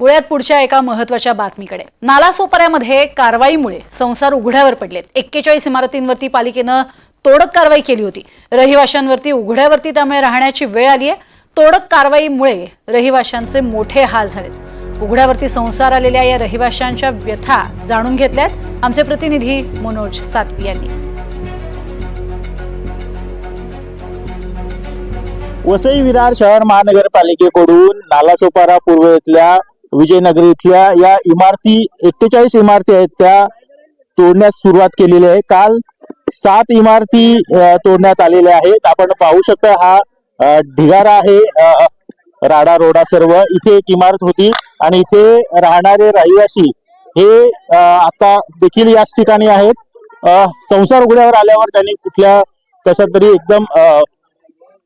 वळ्यात पुढच्या एका महत्त्वाच्या बातमीकडे. नालासोपाऱ्यामध्ये कारवाईमुळे संसार उघड्यावर पडलेत. एक्केचाळीस इमारतींवरती पालिकेनं तोडक कारवाई केली होती. रहिवाशांवरती उघड्यावरती त्यामुळे राहण्याची वेळ आली आहे. तोडक कारवाईमुळे रहिवाशांचे मोठे हाल झालेत. उघड्यावरती संसार आलेल्या या रहिवाशांच्या व्यथा जाणून घेतल्यात आमचे प्रतिनिधी मनोज सातवी यांनी. वसई विरार शहर महानगरपालिकेकडून नालासोपारा पूर्व इथल्या विजयनगर इथल्या या इमारती एक्केचाळीस इमारती आहेत त्या तोडण्यास सुरुवात केलेली आहे. काल सात इमारती तोडण्यात आलेल्या आहेत. आपण पाहू शकता हा ढिगारा आहे राडा रोडा सर्व. इथे एक इमारत होती आणि इथे राहणारे रहिवासी हे आता देखील याच ठिकाणी आहेत. संसार उघड्यावर आल्यावर त्यांनी कुठल्या कशा तरी एकदम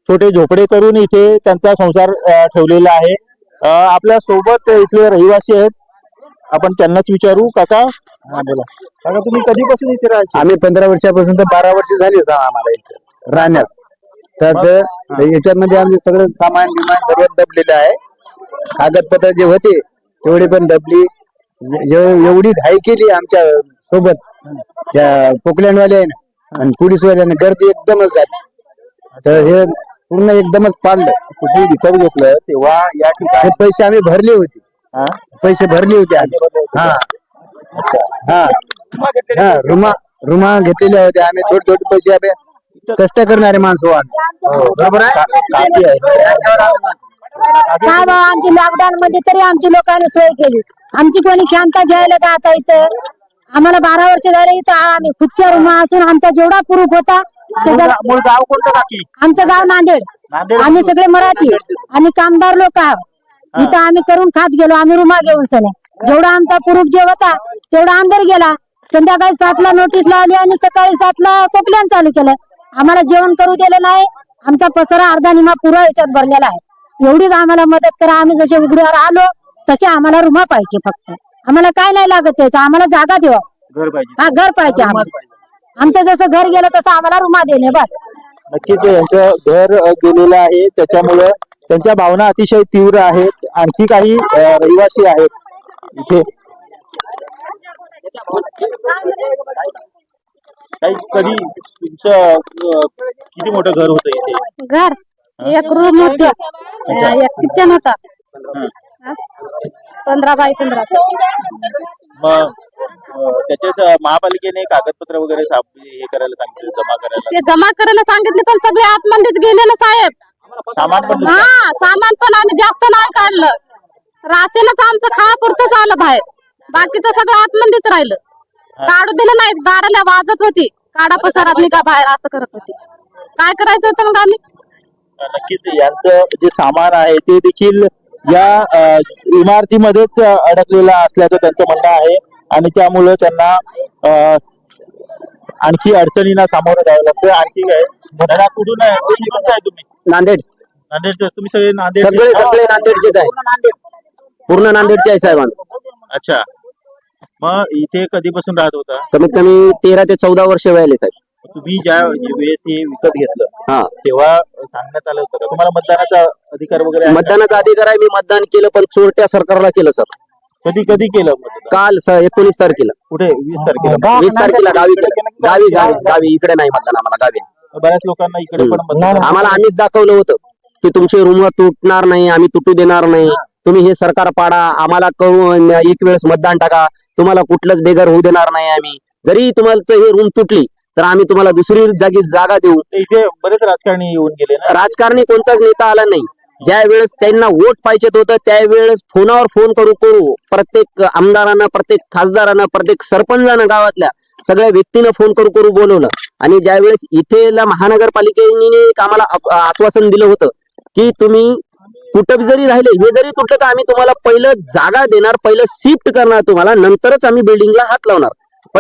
छोटे झोपडे करून इथे त्यांचा संसार ठेवलेला आहे. आपल्यासोबत इथले रहिवासी आहेत. आपण त्यांनाच विचारू. काका? हा बोला. काका तुम्ही कधीपासून इथे राहायचे? आम्ही पंधरा वर्षापासून तर बारा वर्ष झाली होता आम्हाला इथे. राहण्यात. तर ते याच्यामध्ये आमचे सगळं सामान बिमान सर्व दबलेलं आहे. कागदपत्र जे होते तेवढे पण दबली. एवढी घाई केली आमच्यासोबत. त्या पोकलँडवाले आहे ना आणि पोलीसवाल्याने गर्दी एकदमच झाली. तर हे पूर्ण एकदमच पाडलं. तुम्ही विकत घेतलं तेव्हा या ठिकाणी हे पैसे आम्ही भरले होते. हा? पैसे भरले होते आम्ही. हा. हा. हा रुमा रुमा घेतलेल्या होत्या आम्ही. थोडे थोडे पैसे आम्ही कष्ट करणारे माणसं आहोत आम्ही. बरोबर आहे? का- काकी आहे. हा बा आमची लॉकडाऊन मध्ये तरी आमची लोकांनी सोय केली. आमची कोणी शांता घ्यायला का आता इथं? आम्हाला बारा वर्ष झाले इथं आ- आम्ही. खुदच्या रूम असून आमचा जेवढा प्रूफ होता त्याचा मूळ मूळ गाव कोणतं काकी? आमचं गाव नांदेड. आम्ही सगळे मराठी आणि कामदार लोक आहोत. इथं आम्ही करून खात गेलो आम्ही रुमा घेऊन सने जेवढा आमचा प्रूफ जे होता तेवढा अंदर गेला. संध्याकाळी सातला नोटीस लावली आणि सकाळी सातला कोपल्यान चालू केलं. आम्हाला जेवण करू दिलं नाही. आमचा पसारा अर्धा निमा पुरा याच्यात भरलेला आहे. एवढीच आम्हाला मदत करा. आम्ही जसे उघड्यावर आलो तसे आम्हाला रुमा पाहिजे फक्त. आम्हाला काय नाही लागत त्याचं. आम्हाला जागा पाहिजे. हा घर पाहिजे आमचं जसं घर गेलं तसं आम्हाला रुमा देणे बस. नक्कीच यांचं घर गेलेलं आहे. त्याच्यामुळं त्यांच्या भावना अतिशय तीव्र आहेत. आणखी काही रहिवासी आहेत. इथे. काही कधी तुमचं किती मोठं घर होतं इथे? घर. एक रूम होत. एक किचन होता. पंधरा बाय पंधरा. अ, महापालिकेने कागदपत्र वगैरे हे करायला सांगितलं जमा करायला ते जमा करायला सांगितले पण सगळे आतमध्येच गेले ना साहेब. सामान पण हा सामान पण आम्ही जास्त नाही काढलं. राशनच आमचं खायापुरतच आलं बाहेर. बाकीचं सगळं आतमध्येच राहिलं. काढू दिलं नाही दाराला वाजत होती. काढा पसारात निघा बाहेर असं करत होती. काय करायचं होतं मग आम्ही? नक्कीच यांचं जे सामान आहे ते देखील या इमारतीमध्येच अडकलेलं असल्याचं त्यांचं म्हणणं आहे. आणि त्यामुळं त्यांना आणखी अडचणींना सामोरं जावं लागतं आणखी काय? घटना कुठून आहे? तुम्ही? नांदेड. नांदेड तुम्ही सगळे नांदेड सगळे सगळे नांदेडचेच आहे. पूर्ण नांदेडचे आहे साहेबांना. अच्छा. मग इथे कधीपासून राहत होता? कमीत कमी तेरा ते चौदा वर्ष व्हायले साहेब. तुम्ही ज्या वेळेस हे विकत घेतलं हा. तेव्हा सांगण्यात आलं होतं तुम्हाला मतदानाचा अधिकार वगैरे? मतदानाचा अधिकार आहे मी मतदान केलं पण चोरट्या सरकारला केलं सर. कधी कधी केलं मतदान? काल स- एकोणीस तारखेला. कुठे? वीस तारखेला. वीस तारखेला गावी केलं गावी गावी गावी इकडे नाही मतदान आम्हाला गावी. बऱ्याच लोकांना इकडे पण मतदान आम्हाला आम्हीच दाखवलं होतं की तुमचे रूम तुटणार नाही आम्ही तुटू देणार नाही. तुम्ही हे सरकार पाडा आम्हाला कळून एक वेळेस मतदान टाका. तुम्हाला कुठलंच बेघर होऊ देणार नाही आम्ही. जरी तुम्हाला हे रूम तुटली तर आम्ही तुम्हाला दुसरी जागी जागा देऊ. इथे बरेच राजकारणी येऊन गेले ना. राजकारणी कोणताच नेता आला नाही. ज्या वेळेस त्यांना वोट पाहिजेत होतं त्यावेळेस फोनावर फोन करू करू. प्रत्येक आमदारानं प्रत्येक खासदारानं प्रत्येक सरपंचानं गावातल्या सगळ्या व्यक्तीनं फोन करू करू बोलवलं. आणि ज्या वेळेस इथे महानगरपालिकेने आम्हाला आश्वासन दिलं होतं की तुम्ही कुठं जरी राहिले हे जरी तुटलं तर आम्ही तुम्हाला पहिलं जागा देणार पहिलं शिफ्ट करणार तुम्हाला नंतरच आम्ही बिल्डिंगला हात लावणार.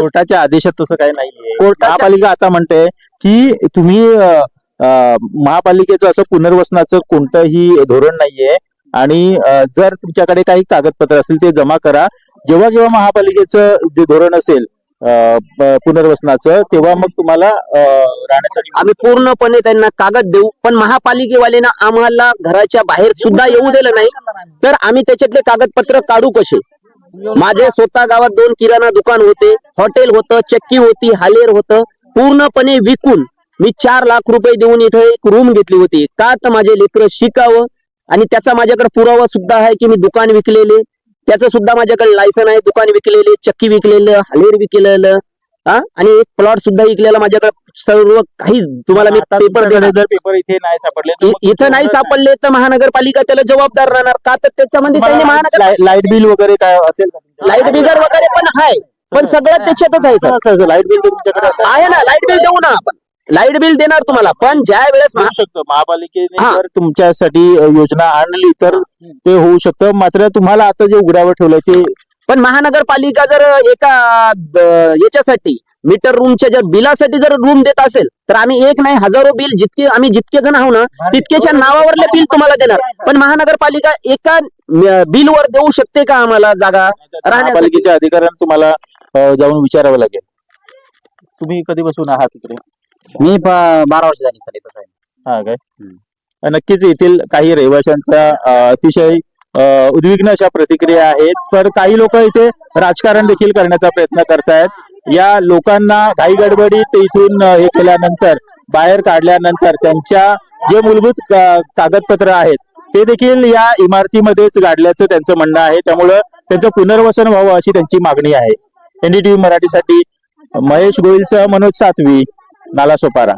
कोर्टाच्या आदेशात तसं काही नाहीये. कोर्टाच्या- महापालिका आता म्हणते की तुम्ही महापालिकेचं असं पुनर्वसनाचं कोणतंही धोरण नाहीये. आणि जर तुमच्याकडे काही कागदपत्र असतील ते जमा करा. जेव्हा जेव्हा महापालिकेचं जे धोरण असेल पुनर्वसनाचं तेव्हा मग तुम्हाला राहण्यासाठी आम्ही पूर्णपणे त्यांना कागद देऊ पण महापालिकेवाल्यानं आम्हाला घराच्या बाहेर सुद्धा येऊ दिलं नाही. तर आम्ही त्याच्यातले कागदपत्र काढू कसे? माझे स्वतः गावात दोन किराणा दुकान होते. हॉटेल होतं चक्की होती हालेर होतं. पूर्णपणे विकून मी चार लाख रुपये देऊन इथे एक रूम घेतली होती. का तर माझे लेकरं शिकावं आणि त्याचा माझ्याकडे पुरावा सुद्धा आहे की मी दुकान विकलेले. त्याचं सुद्धा माझ्याकडे लायसन आहे दुकान विकलेले चक्की विकलेलं हालेर विकलेलं हा? आणि एक प्लॉट सुद्धा विकलेला माझ्याकडे. सर्व काही तुम्हाला मी पेपर पेपर इथे नाही सापडले इथं नाही सापडले तर महानगरपालिका त्याला जबाबदार राहणार. का तर त्याच्यामध्ये त्यांनी महानगर लाईट- बिल वगैरे काय असेल? लाइट बिगर वगैरे पण आहे पण सगळं त्याच्यातच आहे सर. Light bill? आहे ना लाइट बिल देऊ ना आपण. लाइट बिल देणार तुम्हाला पण ज्या वेळेस होऊ शकतं. महापालिकेने हा. जर तुमच्यासाठी अ, योजना आणली तर ते होऊ शकतं. मात्र तुम्हाला आता जे उघड्यावर ठेवलंय ते पण महानगरपालिका जर एका ब- याच्यासाठी मीटर रूमच्या ज्या बिलासाठी जर रूम देत असेल तर आम्ही एक नाही हजारो बिल जितके आम्ही जितके जण आहो ना तितकेच्या नावावरले बिल तुम्हाला देणार. पण महानगरपालिका एका बिलवर देऊ शकते का आम्हाला जागा? महापालिकेच्या अधिकाऱ्यांना तुम्हाला अ, जाऊन विचारावं लागेल. तुम्ही कधीपासून आहात तिकडे मी बारा वर्ष झाली सर इथं हा काय? नक्कीच येथील काही रहिवाशांच्या अ, अतिशय अ, उद्विग्न अशा प्रतिक्रिया आहेत. तर काही लोक इथे राजकारण देखील करण्याचा प्रयत्न करतायत. या लोकांना घाई गडबडीत इथून अ, हे केल्यानंतर बाहेर काढल्यानंतर त्यांच्या जे मूलभूत का- कागदपत्र आहेत ते देखील या इमारतीमध्येच गाडल्याचं त्यांचं म्हणणं आहे. त्यामुळं त्यांचं पुनर्वसन व्हावं अशी त्यांची मागणी आहे. एनडीटीव्ही मराठीसाठी महेश गोयलसह मनोज सातवी. नालासोपारा